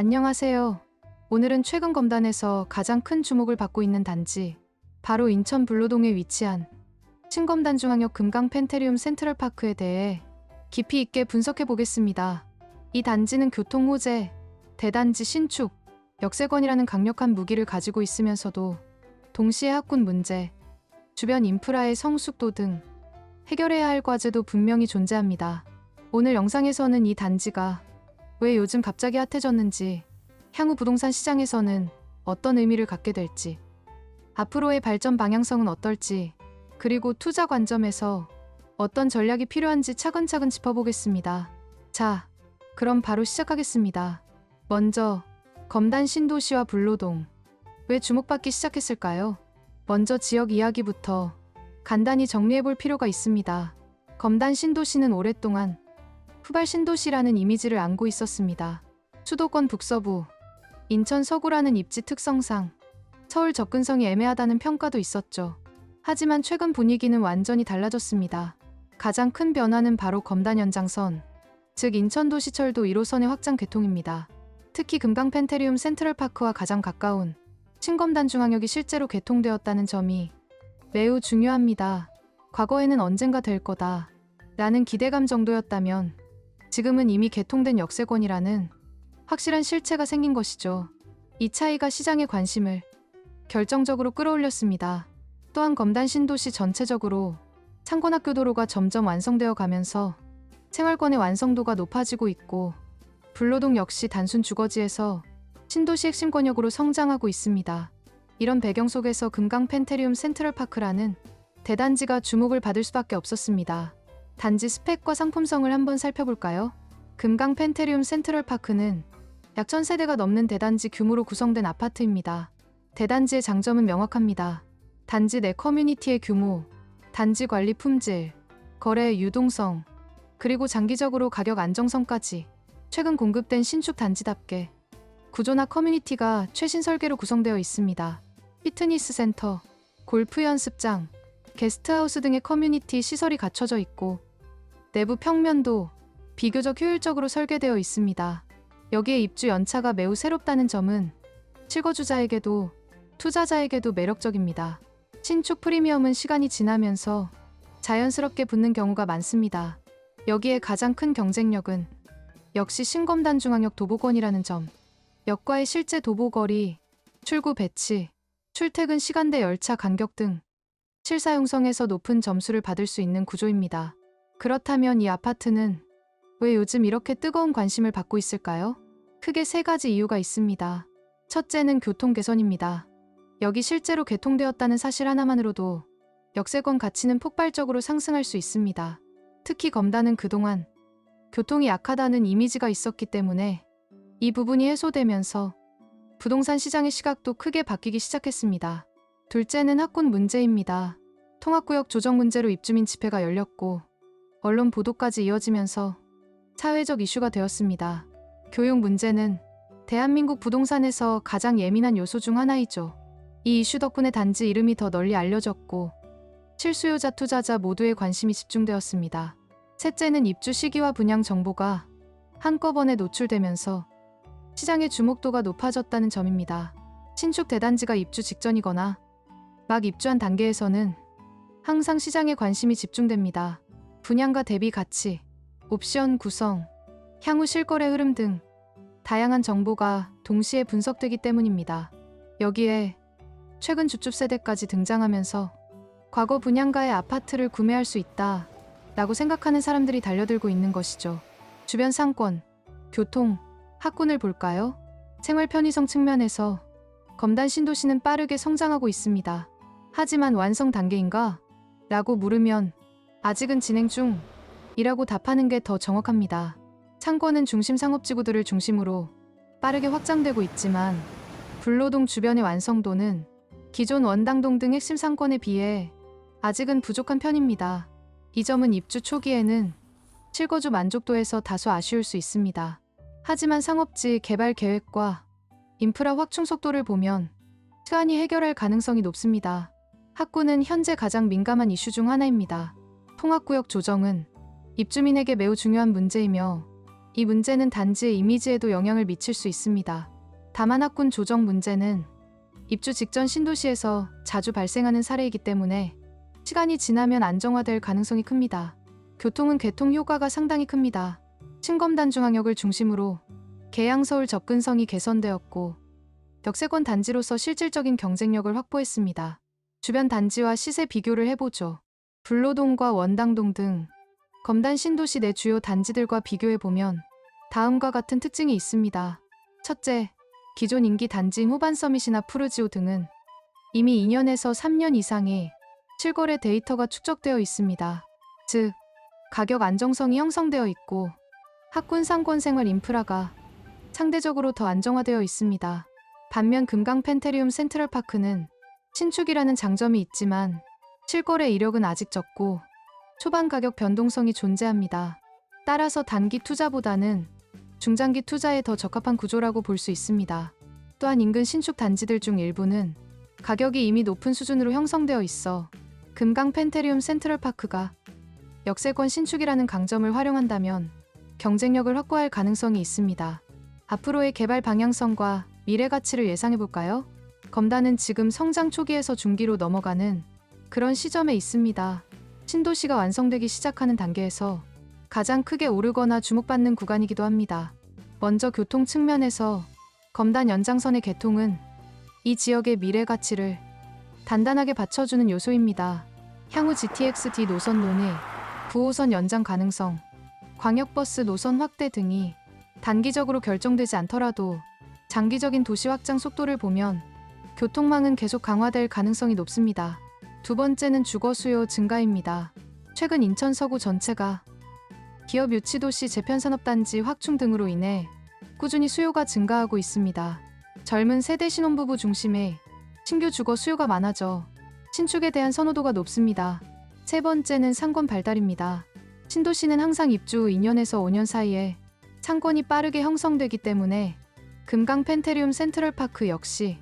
안녕하세요. 오늘은 최근 검단에서 가장 큰 주목을 받고 있는 단지, 바로 인천 불로동에 위치한 신검단 중앙역 금강 펜테리움 센트럴파크에 대해 깊이 있게 분석해 보겠습니다. 이 단지는 교통 호재, 대단지 신축, 역세권이라는 강력한 무기를 가지고 있으면서도 동시에 학군 문제, 주변 인프라의 성숙도 등 해결해야 할 과제도 분명히 존재합니다. 오늘 영상에서는 이 단지가 왜 요즘 갑자기 핫해졌는지, 향후 부동산 시장에서는 어떤 의미를 갖게 될지, 앞으로의 발전 방향성은 어떨지, 그리고 투자 관점에서 어떤 전략이 필요한지 차근차근 짚어보겠습니다. 자, 그럼 바로 시작하겠습니다. 먼저, 검단 신도시와 불로동. 왜 주목받기 시작했을까요? 먼저 지역 이야기부터 간단히 정리해볼 필요가 있습니다. 검단 신도시는 오랫동안 후발 신도시라는 이미지를 안고 있었습니다. 수도권 북서부, 인천 서구라는 입지 특성상 서울 접근성이 애매하다는 평가도 있었죠. 하지만 최근 분위기는 완전히 달라졌습니다. 가장 큰 변화는 바로 검단 연장선, 즉 인천도시철도 1호선의 확장 개통입니다. 특히 금강 펜테리움 센트럴파크와 가장 가까운 신검단 중앙역이 실제로 개통되었다는 점이 매우 중요합니다. 과거에는 언젠가 될 거다 라는 기대감 정도였다면 지금은 이미 개통된 역세권이라는 확실한 실체가 생긴 것이죠. 이 차이가 시장의 관심을 결정적으로 끌어올렸습니다. 또한 검단 신도시 전체적으로 창건학교 도로가 점점 완성되어 가면서 생활권의 완성도가 높아지고 있고 불로동 역시 단순 주거지에서 신도시 핵심 권역으로 성장하고 있습니다. 이런 배경 속에서 금강 펜테리움 센트럴파크라는 대단지가 주목을 받을 수밖에 없었습니다. 단지 스펙과 상품성을 한번 살펴볼까요? 금강 펜테리움 센트럴파크는 약 1000세대가 넘는 대단지 규모로 구성된 아파트입니다. 대단지의 장점은 명확합니다. 단지 내 커뮤니티의 규모, 단지 관리 품질, 거래의 유동성, 그리고 장기적으로 가격 안정성까지 최근 공급된 신축 단지답게 구조나 커뮤니티가 최신 설계로 구성되어 있습니다. 피트니스 센터, 골프 연습장, 게스트하우스 등의 커뮤니티 시설이 갖춰져 있고 내부 평면도 비교적 효율적으로 설계되어 있습니다. 여기에 입주 연차가 매우 새롭다는 점은 실거주자에게도 투자자에게도 매력적입니다. 신축 프리미엄은 시간이 지나면서 자연스럽게 붙는 경우가 많습니다. 여기에 가장 큰 경쟁력은 역시 신검단 중앙역 도보권이라는 점. 역과의 실제 도보거리, 출구 배치, 출퇴근 시간대 열차 간격 등 실사용성에서 높은 점수를 받을 수 있는 구조입니다. 그렇다면 이 아파트는 왜 요즘 이렇게 뜨거운 관심을 받고 있을까요? 크게 세 가지 이유가 있습니다. 첫째는 교통 개선입니다. 여기 실제로 개통되었다는 사실 하나만으로도 역세권 가치는 폭발적으로 상승할 수 있습니다. 특히 검단은 그동안 교통이 약하다는 이미지가 있었기 때문에 이 부분이 해소되면서 부동산 시장의 시각도 크게 바뀌기 시작했습니다. 둘째는 학군 문제입니다. 통합구역 조정 문제로 입주민 집회가 열렸고 언론 보도까지 이어지면서 사회적 이슈가 되었습니다. 교육 문제는 대한민국 부동산에서 가장 예민한 요소 중 하나이죠. 이 이슈 덕분에 단지 이름이 더 널리 알려졌고 실수요자 투자자 모두의 관심이 집중되었습니다. 셋째는 입주 시기와 분양 정보가 한꺼번에 노출되면서 시장의 주목도가 높아졌다는 점입니다. 신축 대단지가 입주 직전이거나 막 입주한 단계에서는 항상 시장에 관심이 집중됩니다. 분양가 대비 가치, 옵션 구성, 향후 실거래 흐름 등 다양한 정보가 동시에 분석되기 때문입니다. 여기에 최근 주축 세대까지 등장하면서 과거 분양가의 아파트를 구매할 수 있다 라고 생각하는 사람들이 달려들고 있는 것이죠. 주변 상권, 교통, 학군을 볼까요? 생활 편의성 측면에서 검단 신도시는 빠르게 성장하고 있습니다. 하지만 완성 단계인가? 라고 물으면 아직은 진행 중 이라고 답하는 게 더 정확합니다. 창고는 중심 상업지구들을 중심으로 빠르게 확장되고 있지만 불로동 주변의 완성도는 기존 원당동 등 핵심 상권에 비해 아직은 부족한 편입니다. 이 점은 입주 초기에는 실거주 만족도에서 다소 아쉬울 수 있습니다. 하지만 상업지 개발 계획과 인프라 확충 속도를 보면 시간이 해결할 가능성이 높습니다. 학구는 현재 가장 민감한 이슈 중 하나입니다. 통합구역 조정은 입주민에게 매우 중요한 문제이며 이 문제는 단지의 이미지에도 영향을 미칠 수 있습니다. 다만 학군 조정 문제는 입주 직전 신도시에서 자주 발생하는 사례이기 때문에 시간이 지나면 안정화될 가능성이 큽니다. 교통은 개통 효과가 상당히 큽니다. 신검단 중앙역을 중심으로 계양서울 접근성이 개선되었고 역세권 단지로서 실질적인 경쟁력을 확보했습니다. 주변 단지와 시세 비교를 해보죠. 불로동과 원당동 등 검단 신도시 내 주요 단지들과 비교해보면 다음과 같은 특징이 있습니다. 첫째, 기존 인기 단지인 후반 서밋이나 푸르지오 등은 이미 2년에서 3년 이상의 실거래 데이터가 축적되어 있습니다. 즉, 가격 안정성이 형성되어 있고 학군 상권 생활 인프라가 상대적으로 더 안정화되어 있습니다. 반면 금강 펜테리움 센트럴파크는 신축이라는 장점이 있지만 실거래 이력은 아직 적고 초반 가격 변동성이 존재합니다. 따라서 단기 투자보다는 중장기 투자에 더 적합한 구조라고 볼 수 있습니다. 또한 인근 신축 단지들 중 일부는 가격이 이미 높은 수준으로 형성되어 있어 금강 펜테리움 센트럴파크가 역세권 신축이라는 강점을 활용한다면 경쟁력을 확보할 가능성이 있습니다. 앞으로의 개발 방향성과 미래 가치를 예상해 볼까요? 검단은 지금 성장 초기에서 중기로 넘어가는 그런 시점에 있습니다. 신도시가 완성되기 시작하는 단계에서 가장 크게 오르거나 주목받는 구간이기도 합니다. 먼저 교통 측면에서 검단 연장선의 개통은 이 지역의 미래 가치를 단단하게 받쳐주는 요소입니다. 향후 GTX-D 노선 논의, 9호선 연장 가능성, 광역버스 노선 확대 등이 단기적으로 결정되지 않더라도 장기적인 도시 확장 속도를 보면 교통망은 계속 강화될 가능성이 높습니다. 두 번째는 주거 수요 증가입니다. 최근 인천 서구 전체가 기업 유치 도시 재편산업단지 확충 등으로 인해 꾸준히 수요가 증가하고 있습니다. 젊은 세대 신혼부부 중심의 신규 주거 수요가 많아져 신축에 대한 선호도가 높습니다. 세 번째는 상권 발달입니다. 신도시는 항상 입주 후 2년에서 5년 사이에 상권이 빠르게 형성되기 때문에 금강 펜테리움 센트럴파크 역시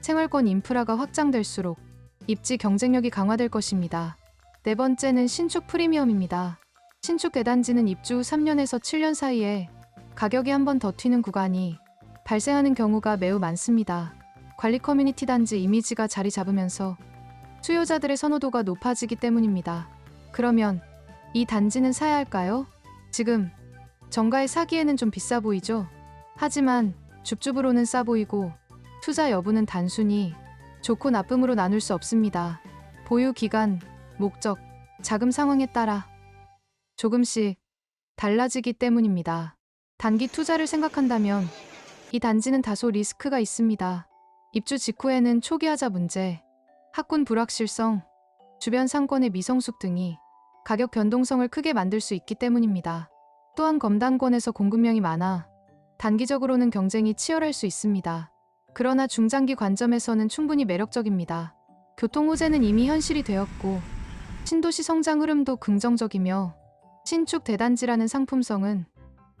생활권 인프라가 확장될수록 입지 경쟁력이 강화될 것입니다. 네 번째는 신축 프리미엄입니다. 신축 대단지는 입주 후 3년에서 7년 사이에 가격이 한 번 더 튀는 구간이 발생하는 경우가 매우 많습니다. 관리 커뮤니티 단지 이미지가 자리 잡으면서 수요자들의 선호도가 높아지기 때문입니다. 그러면 이 단지는 사야 할까요? 지금 정가에 사기에는 좀 비싸 보이죠? 하지만 줍줍으로는 싸 보이고 투자 여부는 단순히 좋고 나쁨으로 나눌 수 없습니다. 보유 기간, 목적, 자금 상황에 따라 조금씩 달라지기 때문입니다. 단기 투자를 생각한다면 이 단지는 다소 리스크가 있습니다. 입주 직후에는 초기 하자 문제, 학군 불확실성, 주변 상권의 미성숙 등이 가격 변동성을 크게 만들 수 있기 때문입니다. 또한 검단권에서 공급량이 많아 단기적으로는 경쟁이 치열할 수 있습니다. 그러나 중장기 관점에서는 충분히 매력적입니다. 교통 호재는 이미 현실이 되었고 신도시 성장 흐름도 긍정적이며 신축 대단지라는 상품성은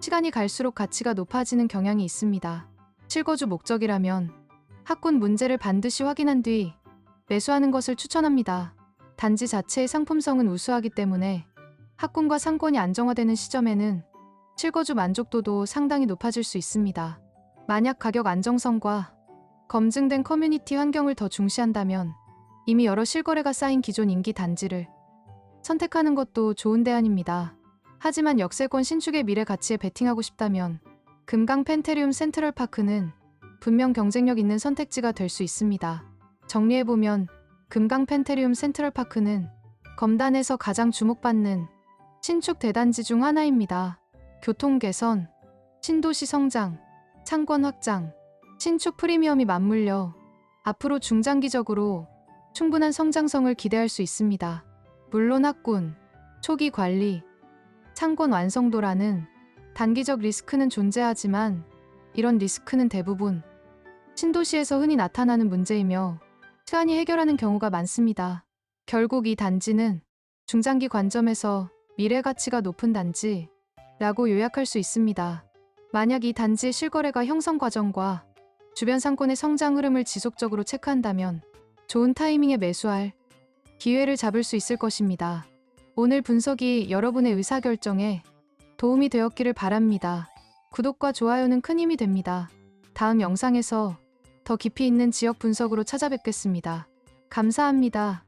시간이 갈수록 가치가 높아지는 경향이 있습니다. 실거주 목적이라면 학군 문제를 반드시 확인한 뒤 매수하는 것을 추천합니다. 단지 자체의 상품성은 우수하기 때문에 학군과 상권이 안정화되는 시점에는 실거주 만족도도 상당히 높아질 수 있습니다. 만약 가격 안정성과 검증된 커뮤니티 환경을 더 중시한다면 이미 여러 실거래가 쌓인 기존 인기 단지를 선택하는 것도 좋은 대안입니다. 하지만 역세권 신축의 미래 가치에 베팅하고 싶다면 금강 펜테리움 센트럴 파크는 분명 경쟁력 있는 선택지가 될 수 있습니다. 정리해보면 금강 펜테리움 센트럴 파크는 검단에서 가장 주목받는 신축 대단지 중 하나입니다. 교통 개선, 신도시 성장, 상권 확장, 신축 프리미엄이 맞물려 앞으로 중장기적으로 충분한 성장성을 기대할 수 있습니다. 물론 학군, 초기 관리, 상권 완성도라는 단기적 리스크는 존재하지만 이런 리스크는 대부분 신도시에서 흔히 나타나는 문제이며 시간이 해결하는 경우가 많습니다. 결국 이 단지는 중장기 관점에서 미래 가치가 높은 단지라고 요약할 수 있습니다. 만약 이 단지의 실거래가 형성 과정과 주변 상권의 성장 흐름을 지속적으로 체크한다면 좋은 타이밍에 매수할 기회를 잡을 수 있을 것입니다. 오늘 분석이 여러분의 의사결정에 도움이 되었기를 바랍니다. 구독과 좋아요는 큰 힘이 됩니다. 다음 영상에서 더 깊이 있는 지역 분석으로 찾아뵙겠습니다. 감사합니다.